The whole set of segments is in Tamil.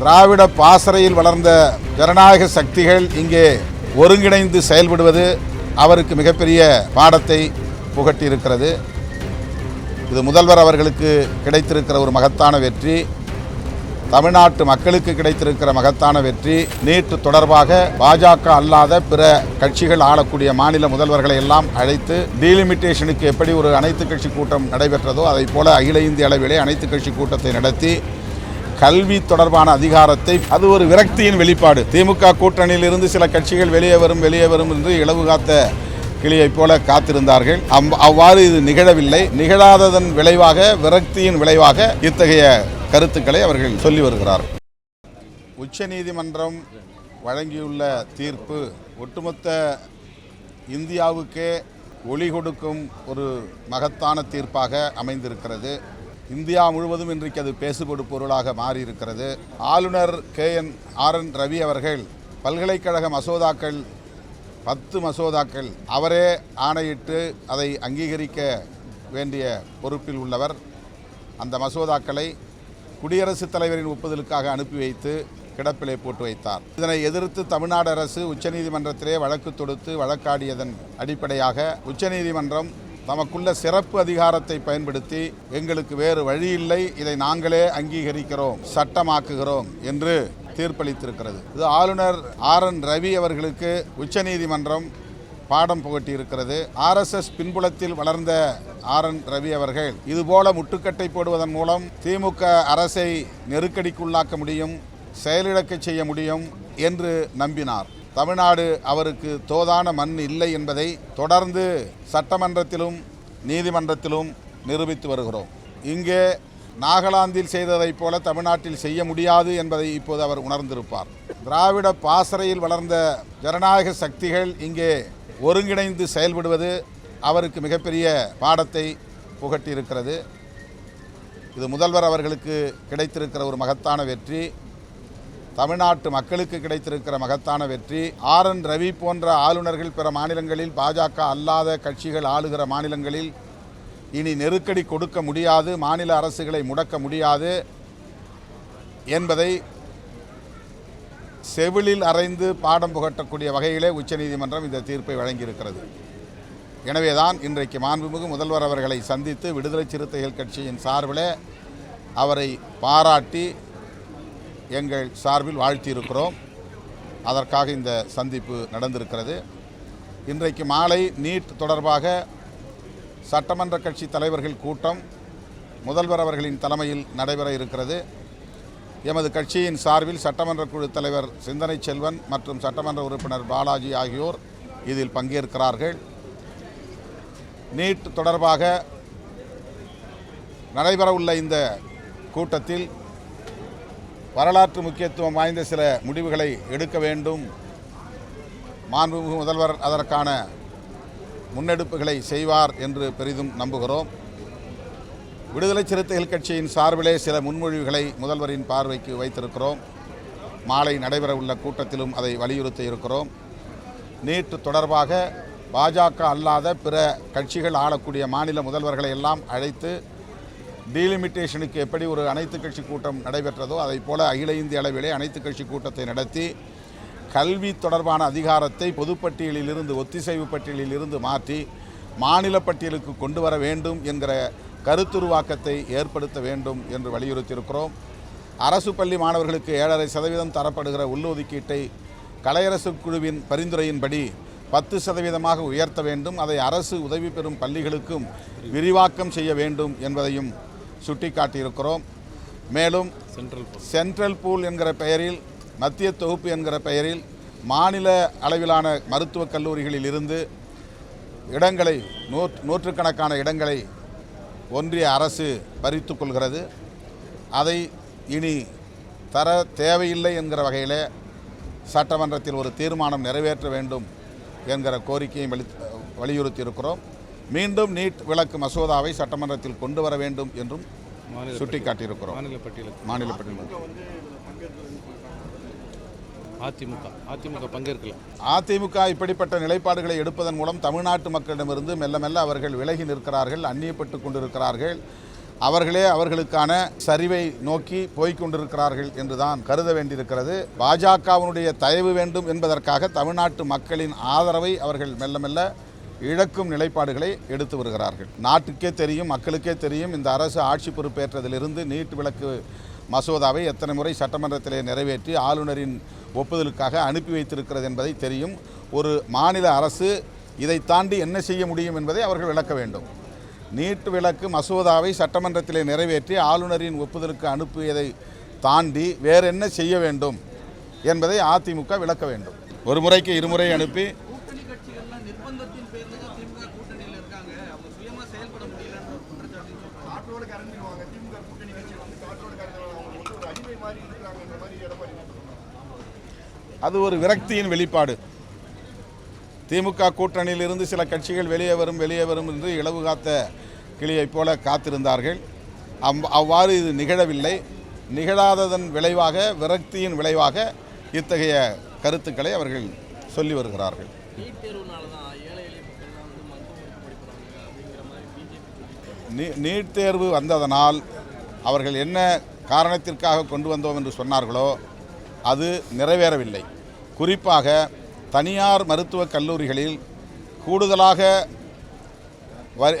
திராவிட பாசறையில் வளர்ந்த ஜனநாயக சக்திகள் இங்கே ஒருங்கிணைந்து செயல்படுவது அவருக்கு மிகப்பெரிய பாடத்தை புகட்டியிருக்கிறது. இது முதல்வர் அவர்களுக்கு கிடைத்திருக்கிற ஒரு மகத்தான வெற்றி தமிழ்நாட்டு மக்களுக்கு கிடைத்திருக்கிற மகத்தான வெற்றி நீட் தொடர்பாக பாஜக அல்லாத பிற கட்சிகள் ஆளக்கூடிய மாநில முதல்வர்களை எல்லாம் அழைத்து டீலிமிட்டேஷனுக்கு எப்படி ஒரு அனைத்து கட்சி கூட்டம் நடைபெற்றதோ அதைப் போல அகில இந்திய அளவிலே அனைத்து கட்சி கூட்டத்தை நடத்தி கல்வி தொடர்பான அதிகாரத்தை அது ஒரு விரக்தியின் வெளிப்பாடு. திமுக கூட்டணியில் இருந்து சில கட்சிகள் வெளியே வரும் வெளியே வரும் என்று இளவு காத்த கிளியைப் போல காத்திருந்தார்கள். அவ்வாறு இது நிகழவில்லை. நிகழாததன் விளைவாக விரக்தியின் விளைவாக இத்தகைய கருத்துக்களை அவர்கள் சொல்லி வருகிறார்கள் உச்சநீதிமன்றம் வழங்கியுள்ள தீர்ப்பு ஒட்டுமொத்த இந்தியாவுக்கே ஒளி கொடுக்கும் ஒரு மகத்தான தீர்ப்பாக அமைந்திருக்கிறது. இந்தியா முழுவதும் இன்றைக்கு அது பேசுபடு பொருளாக மாறியிருக்கிறது. ஆளுநர் K. N. R. N. Ravi அவர்கள் பல்கலைக்கழக மசோதாக்கள் பத்து மசோதாக்கள் அவரே ஆணையிட்டு அதை அங்கீகரிக்க வேண்டிய பொறுப்பில் உள்ளவர். அந்த மசோதாக்களை குடியரசுத் தலைவரின் ஒப்புதலுக்காக அனுப்பி வைத்து கிடப்பிலே போட்டு வைத்தார். இதனை எதிர்த்து தமிழ்நாடு அரசு உச்சநீதிமன்றத்திலே வழக்கு தொடுத்து வழக்காடியதன் அடிப்படையாக உச்சநீதிமன்றம் தமக்குள்ள சிறப்பு அதிகாரத்தை பயன்படுத்தி எங்களுக்கு வேறு வழி இல்லை இதை நாங்களே அங்கீகரிக்கிறோம் சட்டமாக்குகிறோம் என்று தீர்ப்பளித்திருக்கிறது. இது ஆளுநர் ஆர் என் ரவி அவர்களுக்கு உச்சநீதிமன்றம் பாடம் புகட்டியிருக்கிறது. ஆர்எஸ்எஸ் பின்புலத்தில் வளர்ந்த ஆர் என் ரவி அவர்கள் இதுபோல முட்டுக்கட்டை போடுவதன் மூலம் திமுக அரசை நெருக்கடிக்குள்ளாக்க முடியும் செயலிழக்கச் செய்ய முடியும் என்று நம்பினார். தமிழ்நாடு அவருக்கு தோதான மண் இல்லை என்பதை தொடர்ந்து சட்டமன்றத்திலும் நீதிமன்றத்திலும் நிரூபித்து வருகிறோம். இங்கே நாகாலாந்தில் செய்ததைப் போல தமிழ்நாட்டில் செய்ய முடியாது என்பதை இப்போது அவர் உணர்ந்திருப்பார். திராவிட பாசறையில் வளர்ந்த ஜனநாயக சக்திகள் இங்கே ஒருங்கிணைந்து செயல்படுவது அவருக்கு மிகப்பெரிய பாடத்தை புகட்டியிருக்கிறது. இது முதல்வர் அவர்களுக்கு கிடைத்திருக்கிற ஒரு மகத்தான வெற்றி. தமிழ்நாட்டு மக்களுக்கு கிடைத்திருக்கிற மகத்தான வெற்றி. ஆர். என். ரவி போன்ற ஆளுநர்கள் பிற மாநிலங்களில் பாஜக அல்லாத கட்சிகள் ஆளுகிற மாநிலங்களில் இனி நெருக்கடி கொடுக்க முடியாது மாநில அரசுகளை முடக்க முடியாது என்பதை செவிலில் அறைந்து பாடம் புகட்டக்கூடிய வகையிலே உச்சநீதிமன்றம் இந்த தீர்ப்பை வழங்கியிருக்கிறது. எனவேதான் இன்றைக்கு மாண்புமிகு முதல்வர் அவர்களை சந்தித்து விடுதலை சிறுத்தைகள் கட்சியின் சார்பில் அவரை பாராட்டி எங்கள் சார்பில் வாழ்த்தியிருக்கிறோம். அதற்காக இந்த சந்திப்பு நடந்திருக்கிறது. இன்றைக்கு மாலை நீட் தொடர்பாக சட்டமன்ற கட்சி தலைவர்கள் கூட்டம் முதல்வர் அவர்களின் தலைமையில் நடைபெற இருக்கிறது. எமது கட்சியின் சார்பில் சட்டமன்ற குழு தலைவர் சிந்தனை செல்வன் மற்றும் சட்டமன்ற உறுப்பினர் பாலாஜி ஆகியோர் இதில் பங்கேற்கிறார்கள். நீட் தொடர்பாக நடைபெறவுள்ள இந்த கூட்டத்தில் வரலாற்று முக்கியத்துவம் வாய்ந்த சில முடிவுகளை எடுக்க வேண்டும். மாண்புமிகு முதல்வர் அதற்கான முன்னெடுப்புகளை செய்வார் என்று பெரிதும் நம்புகிறோம். விடுதலை சிறுத்தைகள் கட்சியின் சார்பிலே சில முன்மொழிவுகளை முதல்வரின் பார்வைக்கு வைத்திருக்கிறோம். மாலை நடைபெறவுள்ள கூட்டத்திலும் அதை வலியுறுத்தி இருக்கிறோம். நீட் தொடர்பாக பாஜக அல்லாத பிற கட்சிகள் ஆளக்கூடிய மாநில முதல்வர்களை எல்லாம் அழைத்து டீலிமிட்டேஷனுக்கு எப்படி ஒரு அனைத்து கட்சி கூட்டம் நடைபெற்றதோ அதைப் போல அகில இந்திய அளவிலே அனைத்து கட்சி கூட்டத்தை நடத்தி கல்வி தொடர்பான அதிகாரத்தை பொதுப்பட்டியலில் இருந்து ஒத்திசைவு பட்டியலில் இருந்து மாற்றி மாநில பட்டியலுக்கு கொண்டு வர வேண்டும் என்கிற கருத்துருவாக்கத்தை ஏற்படுத்த வேண்டும் என்று வலியுறுத்தியிருக்கிறோம். அரசு பள்ளி மாணவர்களுக்கு ஏழரை சதவீதம் தரப்படுகிற உள்ளொதுக்கீட்டை கலையரசு குழுவின் பரிந்துரையின்படி பத்து சதவீதமாக உயர்த்த வேண்டும். அதை அரசு உதவி பெறும் பள்ளிகளுக்கும் விரிவாக்கம் செய்ய வேண்டும் என்பதையும் சுட்டிக்காட்டியிருக்கிறோம். மேலும் சென்ட்ரல் பூல் என்கிற பெயரில் மத்திய தொகுப்பு என்கிற பெயரில் மாநில அளவிலான மருத்துவக் கல்லூரிகளில் இருந்து இடங்களை நூற் நூற்றுக்கணக்கான இடங்களை ஒன்றிய அரசு பறித்து கொள்கிறது. அதை இனி தர தேவையில்லை என்கிற வகையில் சட்டமன்றத்தில் ஒரு தீர்மானம் நிறைவேற்ற வேண்டும் என்கிற கோரிக்கையை வலி வலியுறுத்தி இருக்கிறோம் மீண்டும் நீட் விலக்கு மசோதாவை சட்டமன்றத்தில் கொண்டு வர வேண்டும் என்றும் சுட்டிக்காட்டியிருக்கிறோம். மாநில பட்டியலுக்கு மாநில பட்டியல் அதிமுக. அதிமுக பங்கேற்கல. அதிமுக இப்படிப்பட்ட நிலைப்பாடுகளை எடுப்பதன் மூலம் தமிழ்நாட்டு மக்களிடமிருந்து மெல்ல மெல்ல அவர்கள் விலகி நிற்கிறார்கள் அந்நியப்பட்டு கொண்டிருக்கிறார்கள். அவர்களே அவர்களுக்கான சரிவை நோக்கி போய்க் கொண்டிருக்கிறார்கள் என்றுதான் கருத வேண்டியிருக்கிறது. பாஜகவினுடைய தயவு வேண்டும் என்பதற்காக தமிழ்நாட்டு மக்களின் ஆதரவை அவர்கள் மெல்ல மெல்ல இழக்கும் நிலைப்பாடுகளை எடுத்து வருகிறார்கள். நாட்டுக்கே தெரியும் மக்களுக்கே தெரியும் இந்த அரசு ஆட்சி பொறுப்பேற்றதிலிருந்து நீட் விளக்கு மசோதாவை எத்தனை முறை சட்டமன்றத்திலே நிறைவேற்றி ஆளுநரின் ஒப்புதலுக்காக அனுப்பி வைத்திருக்கிறது என்பதை தெரியும். ஒரு மாநில அரசு இதை தாண்டி என்ன செய்ய முடியும் என்பதை அவர்கள் விளக்க வேண்டும். நீட் விளக்கு மசோதாவை சட்டமன்றத்திலே நிறைவேற்றி ஆளுநரின் ஒப்புதலுக்கு அனுப்பியதை தாண்டி வேறு என்ன செய்ய வேண்டும் என்பதை அதிமுக விளக்க வேண்டும். ஒரு முறைக்கு இருமுறை அனுப்பி கூட்டணி கட்சிகள்லாம் நிர்பந்தத்தின் பேர்ல தான் திமுக கூட்டணியில இருக்காங்க அவங்க சுயமா செயல்பட முடியலன்ற ஒரு குற்றச்சாட்டு சொல்றாங்க. காற்றோட கறந்துடுவாங்க திமுக கூட்டணி கட்சி வந்து காற்றோட கறந்துடுவாங்க அவங்க வந்து ஒரு அடிமை மாதிரி இருக்கிறாங்கன்ற மாதிரி எடப்பாடி சொல்றாங்க? அது ஒரு விரக்தியின் வெளிப்பாடு. திமுக கூட்டணியிலிருந்து சில கட்சிகள் வெளியே வரும் வெளியே வரும் என்று இளவு காத்த கிளியைப் போல காத்திருந்தார்கள். அம் அவ்வாறு இது நிகழவில்லை. நிகழாததன் விளைவாக விரக்தியின் விளைவாக இத்தகைய கருத்துக்களை அவர்கள் சொல்லி வருகிறார்கள். நீ நீட் தேர்வு வந்ததனால் அவர்கள் என்ன காரணத்திற்காக கொண்டு வந்தோம் என்று சொன்னார்களோ அது நிறைவேறவில்லை. குறிப்பாக தனியார் மருத்துவக் கல்லூரிகளில் கூடுதலாக வரி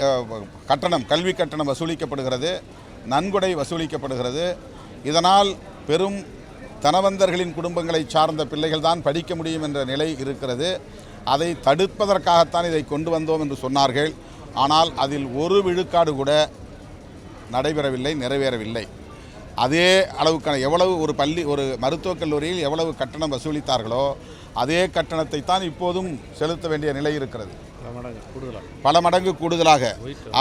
கட்டணம் கல்வி கட்டணம் வசூலிக்கப்படுகிறது நன்கொடை வசூலிக்கப்படுகிறது. இதனால் பெரும் தனவந்தர்களின் குடும்பங்களை சார்ந்த பிள்ளைகள் தான் படிக்க முடியும் என்ற நிலை இருக்கிறது. அதை தடுப்பதற்காகத்தான் இதை கொண்டு வந்தோம் என்று சொன்னார்கள். ஆனால் அதில் ஒரு விழுக்காடு கூட நடைபெறவில்லை நிறைவேறவில்லை. அதே அளவுக்கான எவ்வளவு ஒரு பள்ளி ஒரு மருத்துவக் கல்லூரியில் எவ்வளவு கட்டணம் வசூலித்தார்களோ அதே கட்டணத்தை தான் இப்போதும் செலுத்த வேண்டிய நிலை இருக்கிறது. பல மடங்கு கூடுதலாக.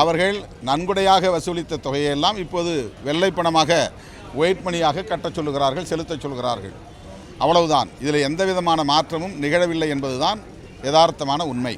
அவர்கள் நன்கொடையாக வசூலித்த தொகையெல்லாம் இப்போது வெள்ளை பணமாக ஒயிட் மணியாக கட்டச் சொல்லுகிறார்கள் செலுத்தச் சொல்கிறார்கள் அவ்வளவுதான். இதில் எந்த விதமான மாற்றமும் நிகழவில்லை என்பதுதான் யதார்த்தமான உண்மை.